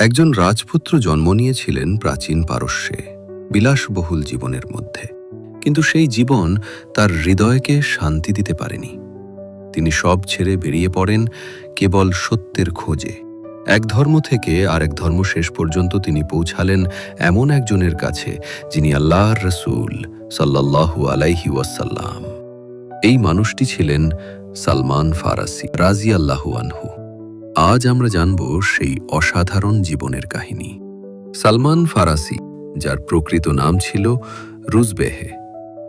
একজন রাজপুত্র জন্ম নিয়েছিলেন প্রাচীন পারস্যে, বিলাসবহুল জীবনের মধ্যে। কিন্তু সেই জীবন তার হৃদয়কে শান্তি দিতে পারেনি। তিনি সব ছেড়ে বেরিয়ে পড়েন কেবল সত্যের খোঁজে। এক ধর্ম থেকে আরেক ধর্ম শেষ পর্যন্ত তিনি পৌঁছালেন এমন একজনের কাছে, যিনি আল্লাহর রসুল সাল্লাল্লাহু আলাইহি ওয়াসাল্লাম। এই মানুষটি ছিলেন সালমান ফারাসি রাজি আল্লাহু আনহু। আজ আমরা জানব সেই অসাধারণ জীবনের কাহিনী। সালমান ফারাসি, যার প্রকৃত নাম ছিল রুজবেহে,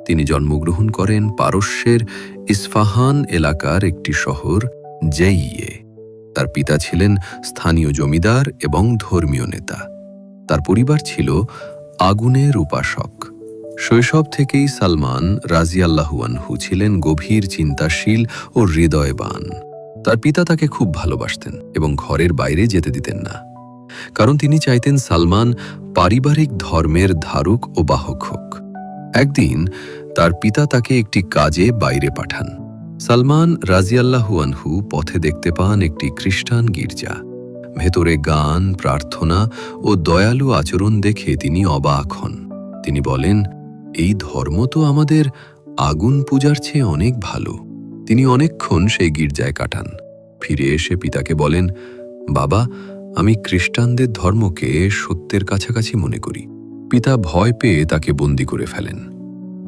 তিনি জন্মগ্রহণ করেন পারস্যের ইস্ফাহান এলাকার একটি শহর জেইয়ে। তার পিতা ছিলেন স্থানীয় জমিদার এবং ধর্মীয় নেতা। তার পরিবার ছিল আগুনের উপাসক শৈশব থেকেই সালমান রাজিয়াল্লাহু আনহু ছিলেন গভীর চিন্তাশীল ও হৃদয়বান। তার পিতা তাকে খুব ভালোবাসতেন এবং ঘরের বাইরে যেতে দিতেন না। কারণ তিনি চাইতেন সালমান পারিবারিক ধর্মের ধারক ও বাহক হোক। একদিন তার পিতা তাকে একটি কাজে বাইরে পাঠান। সালমান রাজিয়াল্লাহুয়ানহু পথে দেখতে পান একটি খ্রিস্টান গির্জা। ভেতরে গান, প্রার্থনা ও দয়ালু আচরণ দেখে তিনি অবাক হন। তিনি বলেন, এই ধর্ম তো আমাদের আগুন পূজার চেয়ে অনেক ভালো। তিনি অনেকক্ষণ সেই গির্জায় কাটান। ফিরে এসে পিতাকে বলেন, বাবা, আমি খ্রিস্টানদের ধর্মকে সত্যের কাছাকাছি মনে করি। পিতা ভয় পেয়ে তাকে বন্দি করে ফেলেন।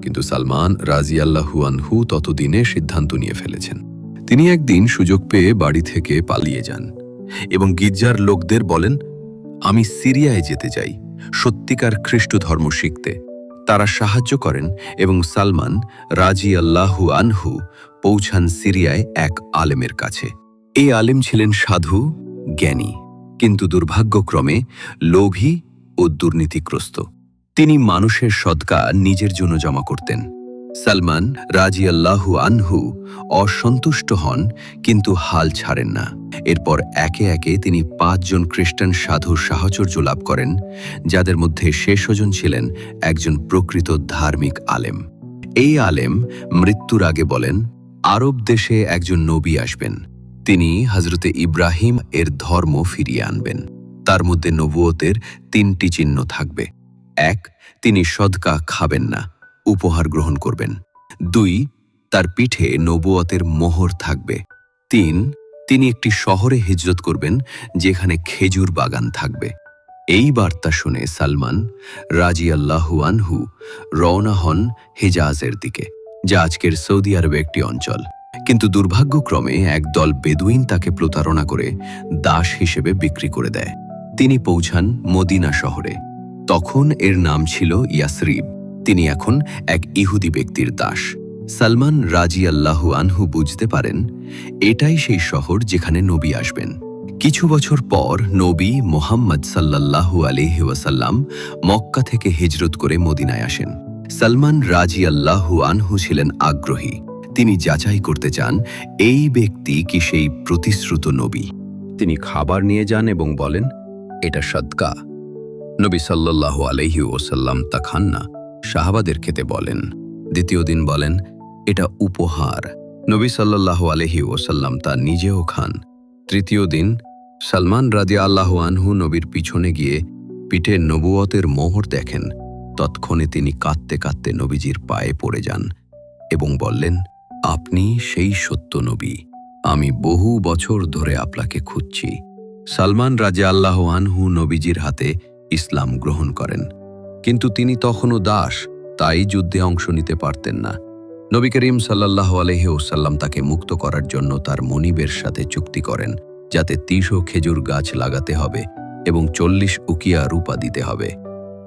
কিন্তু সালমান রাজি আল্লাহু আনহু ততদিনে সিদ্ধান্ত নিয়ে ফেলেছেন। তিনি একদিন সুযোগ পেয়ে বাড়ি থেকে পালিয়ে যান এবং গির্জার লোকদের বলেন, আমি সিরিয়ায় যেতে চাই। সত্যিকার খ্রিস্ট ধর্ম শিখতে। তারা সাহায্য করেন এবং সালমান রাজি আল্লাহু আনহু পৌঁছান সিরিয়ায় এক আলেমের কাছে। এই আলেম ছিলেন সাধু, জ্ঞানী, কিন্তু দুর্ভাগ্যক্রমে লোভী ও দুর্নীতিগ্রস্ত। তিনি মানুষের সদকা নিজের জন্য জমা করতেন। সালমান রাজি আল্লাহু আনহু অসন্তুষ্ট হন, কিন্তু হাল ছাড়েন না। এরপর একে একে তিনি পাঁচজন খ্রিস্টান সাধুর সাহচর্য লাভ করেন, যাদের মধ্যে শেষজন ছিলেন একজন প্রকৃত ধার্মিক আলেম। এই আলেম মৃত্যুর আগে বলেন আরব দেশে একজন নবী আসবেন। তিনি হজরতে ইব্রাহিম এর ধর্ম ফিরিয়ে আনবেন। তার মধ্যে নবুয়তের তিনটি চিহ্ন থাকবে। এক, তিনি সদকা খাবেন না, উপহার গ্রহণ করবেন। দুই, তার পিঠে নবুয়তের মোহর থাকবে। তিন, তিনি একটি শহরে হিজরত করবেন, যেখানে খেজুর বাগান থাকবে। এই বার্তা শুনে সালমান রাজি আল্লাহু আনহু রওনা হন হেজাজের দিকে। যা আজকের সৌদি আরবে একটি অঞ্চল। কিন্তু দুর্ভাগ্যক্রমে একদল বেদুইন তাকে প্রতারণা করে দাস হিসেবে বিক্রি করে দেয়। তিনি পৌঁছান মদিনা শহরে। তখন এর নাম ছিল ইয়াসরিব। তিনি এখন এক ইহুদি ব্যক্তির দাস। সালমান রাজি আল্লাহু আনহু বুঝতে পারেন, এটাই সেই শহর যেখানে নবী আসবেন। কিছু বছর পর নবী মোহাম্মদ সাল্লাল্লাহু আলিহি ওয়াসাল্লাম মক্কা থেকে হিজরত করে মদিনায় আসেন। সালমান রাজি আল্লাহু আনহু ছিলেন আগ্রহী। তিনি যাচাই করতে চান, এই ব্যক্তি কি সেই প্রতিশ্রুত নবী? তিনি খাবার নিয়ে যান এবং বলেন, এটা সদকা। নবী সাল্লাল্লাহু আলহি ওসাল্লাম তা খান না। শাহাবাদের খেতে বলেন। দ্বিতীয় দিন বলেন, এটা উপহার। নবী সাল্লাল্লাহু আলহি ওসাল্লাম তা নিজেও খান। তৃতীয় দিন, সালমান রাজি আল্লাহ আনহু নবীর পিছনে গিয়ে পিঠে নবুয়তের মোহর দেখেন। তৎক্ষণে তিনি কাঁদতে কাঁদতে নবীজির পায়ে পড়ে যান এবং বললেন, আপনি সেই সত্য নবী। আমি বহু বছর ধরে আপনাকে খুঁজছি। সালমান রাজা আল্লাহ আনহু নবীজির হাতে ইসলাম গ্রহণ করেন। কিন্তু তিনি তখনও দাস, তাই যুদ্ধে অংশ নিতে পারতেন না। নবী করিম সাল্লাহ আলহে ওসাল্লাম তাকে মুক্ত করার জন্য তার মনিবের সাথে চুক্তি করেন, যাতে তিনশো খেজুর গাছ লাগাতে হবে এবং চল্লিশ উকিয়া রূপা দিতে হবে।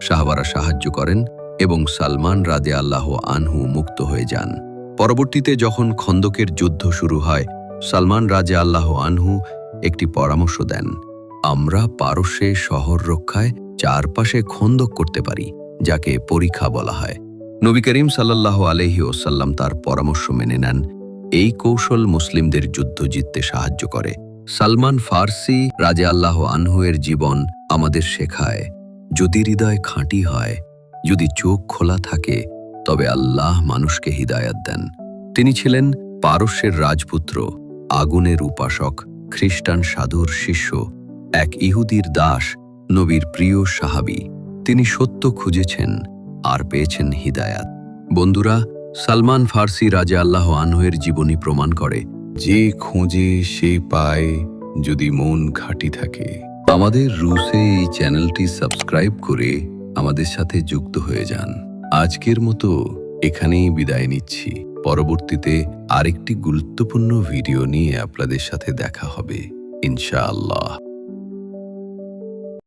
শাহবারা সাহায্য করেন এবং সালমান রাদে আল্লাহ আনহু মুক্ত হয়ে যান। পরবর্তীতে যখন খন্দকের যুদ্ধ শুরু হয়, সালমান রাজে আল্লাহ আনহু একটি পরামর্শ দেন, আমরা পারস্যে শহর রক্ষায় চারপাশে খন্দক করতে পারি, যাকে পরীক্ষা বলা হয়। নবী করিম সাল্লাহ আলহি ওসাল্লাম তার পরামর্শ মেনে নেন, এই কৌশল মুসলিমদের যুদ্ধ জিততে সাহায্য করে। সালমান ফার্সি রাজে আল্লাহ আনহুয়ের জীবন আমাদের শেখায়। যদি হৃদয় খাঁটি হয়, যদি চোখ খোলা থাকে, তবে আল্লাহ মানুষকে হিদায়াত দেন। তিনি ছিলেন পারস্যের রাজপুত্র, আগুনের উপাসক, খ্রিস্টান সাধুর শিষ্য, এক ইহুদির দাস, নবীর প্রিয় সাহাবি। তিনি সত্য খুঁজেছেন আর পেয়েছেন হিদায়াত। বন্ধুরা, সালমান ফার্সি রাজা আল্লাহ আনহের জীবনী প্রমাণ করে, যে খোঁজে সে পায় যদি মন ঘাটি থাকে। আমাদের রুসে এই চ্যানেলটি সাবস্ক্রাইব করে আমাদের সাথে যুক্ত হয়ে যান। আজকের মতো এখানেই বিদায় নিচ্ছি। পরবর্তীতে আরেকটি গুরুত্বপূর্ণ ভিডিও নিয়ে আপনাদের সাথে দেখা হবে। ইনশাআল্লাহ।